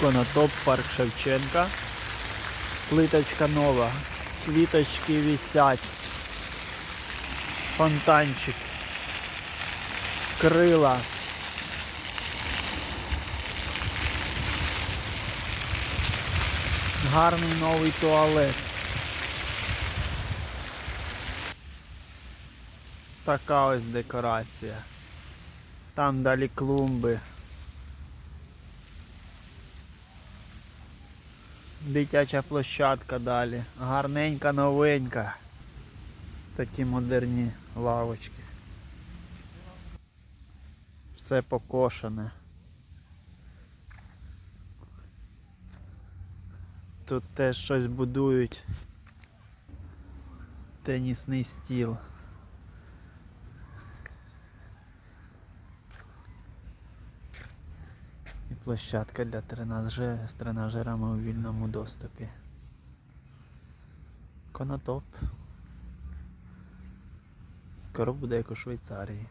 Конотоп, парк Шевченка. Плиточка нова. Квіточки висять. Фонтанчик. Крила. Гарний новий туалет. Така ось декорація. Там далі клумби. Дитяча площадка далі. Гарненька, новенька. Такі модерні лавочки. Все покошене. Тут теж щось будують. Тенісний стіл. Площадка для тренажера з тренажерами у вільному доступі. Конотоп. Скоро буде як у Швейцарії.